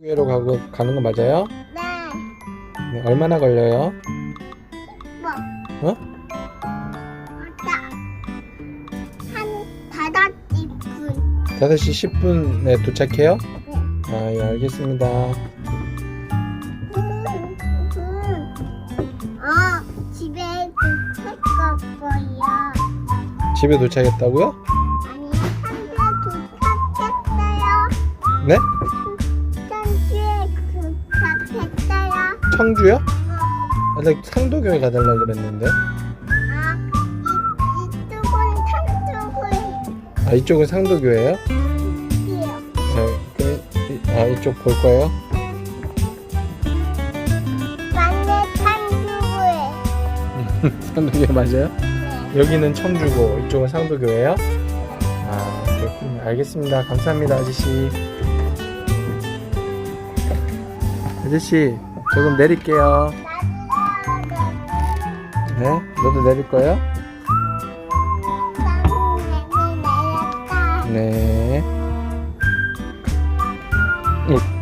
교회로 가고 가는 거 맞아요? 네. 네, 얼마나 걸려요? 뭐? 어? 맞다. 한 다섯 분. 5시 10분에 도착해요? 네. 아, 예, 알겠습니다. 음, 음. 어, 집에 도착할 거예요. 집에 도착했다고요? 아니, 한주에 도착했어요. 네? 어, 아, 나 상도교회 가달라 그랬는데. 아, 이, 이쪽은. 아, 상도교회예요? 네, 그, 이- 아, 이쪽 볼 거예요? 맞네, 탕수고예. 상도교회 맞아요? 네. 여기는 청주고 이쪽은 상도교회예요? 아, 그렇군요. 알겠습니다. 감사합니다, 아저씨. 아저씨, 조금 내릴게요. 네? 너도 내릴 거예요? 네. 어,